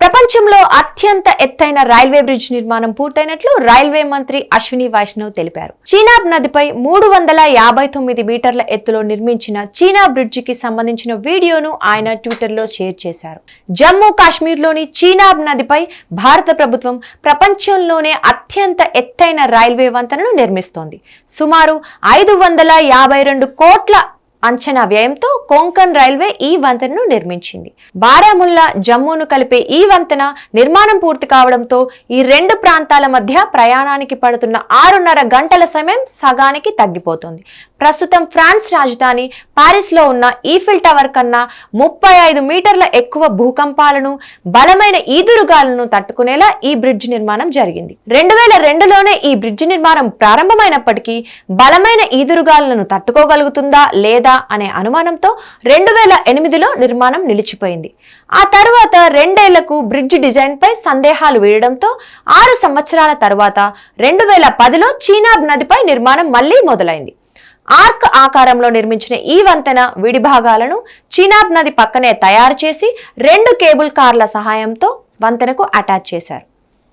ప్రపంచంలో అత్యంత ఎత్తైన రైల్వే బ్రిడ్జ్ నిర్మాణం పూర్తయినట్లు రైల్వే మంత్రి అశ్విని వైష్ణవ్ తెలిపారు. చీనాబ్ నదిపై మూడు వందల యాభై తొమ్మిది మీటర్ల ఎత్తులో నిర్మించిన చీనా బ్రిడ్జికి సంబంధించిన వీడియోను ఆయన ట్విట్టర్లో షేర్ చేశారు. జమ్మూ కాశ్మీర్లోని చీనాబ్ నదిపై భారత ప్రభుత్వం ప్రపంచంలోనే అత్యంత ఎత్తైన రైల్వే వంతెనను నిర్మిస్తోంది. సుమారు ఐదు వందల యాభై రెండు కోట్ల అంచనా వ్యయంతో కొంకన్ రైల్వే ఈ వంతెనను నిర్మించింది. బారాముల్లా జమ్మూను కలిపే ఈ వంతెన నిర్మాణం పూర్తి కావడంతో ఈ రెండు ప్రాంతాల మధ్య ప్రయాణానికి పడుతున్న ఆరున్నర గంటల సమయం సగానికి తగ్గిపోతుంది. ప్రస్తుతం ఫ్రాన్స్ రాజధాని పారిస్లో ఉన్న ఈఫిల్ టవర్ కన్నా ముప్పై ఐదు మీటర్ల ఎక్కువ భూకంపాలను బలమైన ఈదురుగాలను తట్టుకునేలా ఈ బ్రిడ్జ్ నిర్మాణం జరిగింది. రెండు వేల రెండులోనే ఈ బ్రిడ్జ్ నిర్మాణం ప్రారంభమైనప్పటికీ బలమైన ఈదురుగాలను తట్టుకోగలుగుతుందా లేదా అనే అనుమానంతో రెండు వేల ఎనిమిదిలో నిర్మాణం నిలిచిపోయింది. ఆ తర్వాత రెండేళ్ళకు బ్రిడ్జ్ డిజైన్ పై సందేహాలు వీడడంతో ఆరు సంవత్సరాల తర్వాత రెండు వేల పదిలో చీనాబ్ నదిపై నిర్మాణం మళ్ళీ మొదలైంది. ఆర్క్ ఆకారంలో నిర్మించిన ఈ వంతెన విడి భాగాలను చీనాబ్ నది పక్కనే తయారు చేసి రెండు కేబుల్ కార్ల సహాయంతో వంతెనకు అటాచ్ చేశారు.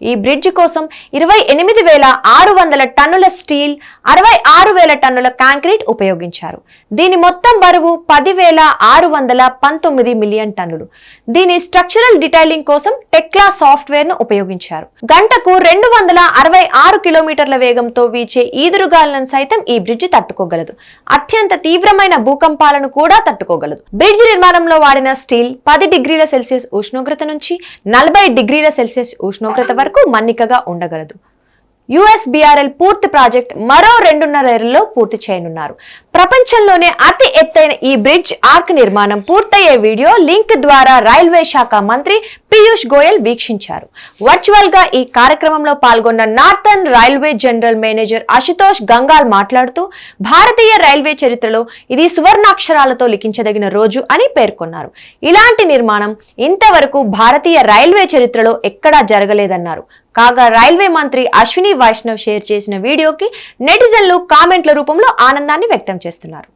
ఈ బ్రిడ్జి కోసం ఇరవై ఎనిమిది వేల ఆరు వందల టన్నుల స్టీల్ అరవై ఆరు వేల టన్నుల కాంక్రీట్ ఉపయోగించారు. దీని మొత్తం బరువు పది వేల ఆరు వందల పంతొమ్మిది మిలియన్ టన్నులు. దీని స్ట్రక్చరల్ డిటైలింగ్ కోసం టెక్లా సాఫ్ట్వేర్ను ఉపయోగించారు. గంటకు రెండు వందల అరవై ఆరు కిలోమీటర్ల వేగంతో వీచే ఈదురుగాలను సైతం ఈ బ్రిడ్జి తట్టుకోగలదు. అత్యంత తీవ్రమైన భూకంపాలను కూడా తట్టుకోగలదు. బ్రిడ్జ్ నిర్మాణంలో వాడిన స్టీల్ పది డిగ్రీల సెల్సియస్ ఉష్ణోగ్రత నుంచి నలభై డిగ్రీల సెల్సియస్ ఉష్ణోగ్రత వరకు మన్నికగా ఉండగలదు. యుఎస్బిఆర్ఎల్ పూర్తి ప్రాజెక్ట్ మరో రెండున్నర ఏళ్ళలో పూర్తి చేయనున్నారు. ప్రపంచంలోనే అతి ఎత్తైన ఈ బ్రిడ్జ్ ఆర్క్ నిర్మాణం పూర్తయ్యే వీడియో లింక్ ద్వారా రైల్వే శాఖ మంత్రి పీయూష్ గోయల్ వీక్షించారు. వర్చువల్గా ఈ కార్యక్రమంలో పాల్గొన్న northern railway general manager Ashutosh Gangal మాట్లాడుతూ భారతీయ రైల్వే చరిత్రలో ఇది సువర్ణాక్షరాలతో లిఖించదగిన రోజు అని పేర్కొన్నారు. ఇలాంటి నిర్మాణం ఇంతవరకు భారతీయ రైల్వే చరిత్రలో ఎక్కడా జరగలేదన్నారు. కాగా రైల్వే మంత్రి అశ్విని వైష్ణవ్ షేర్ చేసిన వీడియోకి నెటిజన్లు కామెంట్ల రూపంలో ఆనందాన్ని వ్యక్తం చేస్తున్నారు.